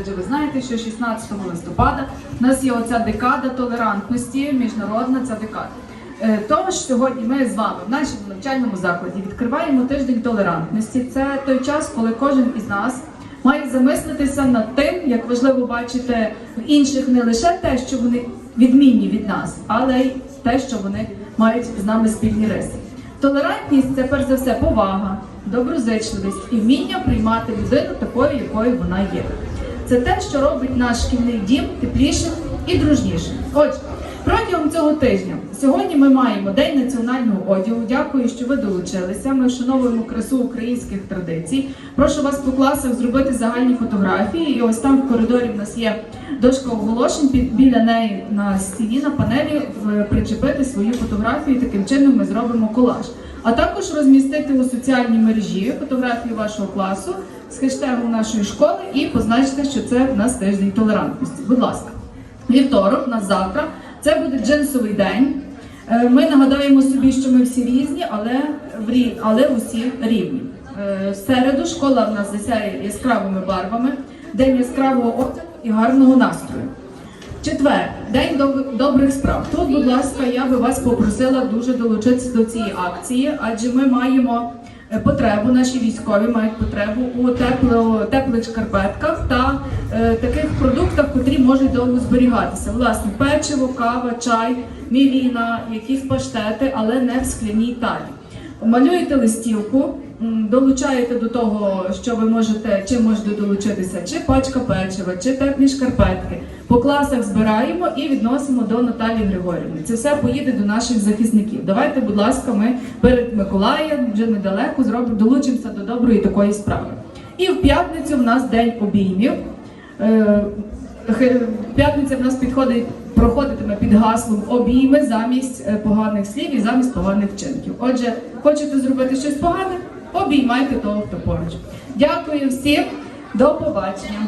Адже ви знаєте, що 16 листопада у нас є оця декада толерантності, міжнародна ця декада. Е, Тож сьогодні ми з вами в нашому навчальному закладі відкриваємо тиждень толерантності. Це той час, коли кожен із нас має замислитися над тим, як важливо бачити в інших не лише те, що вони відмінні від нас, але й те, що вони мають з нами спільні риси. Толерантність це перш за все повага, доброзичливість і вміння приймати людину такою, якою вона є. Це те, що робить наш шкільний дім теплішим і дружнішим. Отже, протягом цього тижня сьогодні ми маємо День національного одягу. Дякую, що ви долучилися. Ми вшановуємо красу українських традицій. Прошу вас по класах зробити загальні фотографії. І ось там в коридорі в нас є дошка оголошень. Біля неї на стіні на панелі причепити свою фотографію. Таким чином ми зробимо колаж. А також розмістити у соціальній мережі фотографії вашого класу з хештегом нашої школи і позначити, що це в нас тиждень толерантності. Будь ласка, вівторок, у нас завтра. Це буде джинсовий день. Е, Ми нагадаємо собі, що ми всі різні, але але усі рівні. Е, В середу школа в нас засяє яскравими барвами, день яскравого одягу і гарного настрою. Четвер, день доб- добрих справ. Тут, будь ласка, я би вас попросила дуже долучитися до цієї акції, адже ми маємо е, потребу, наші військові мають потребу у тепло, теплих шкарпетках та е, таких продуктах, котрі можуть довго зберігатися. Власне, печиво, кава, чай, мівіна, якісь паштети, але не в скляній тарі. Малюєте листівку, долучаєте до того, що ви можете, чим можете долучитися, чи пачка печива, чи теплі шкарпетки. По класах збираємо і відносимо до Наталії Григорівни. Це все поїде до наших захисників. Давайте, будь ласка, ми перед Миколаєм вже недалеко зробимо, долучимося до доброї такої справи. І в п'ятницю в нас день обіймів. Е, П'ятниця в нас підходить, проходитиме під гаслом обійми замість е, поганих слів і замість поганих вчинків. Отже, хочете зробити щось погане? Обіймайте того, хто поруч. Дякую всім, до побачення.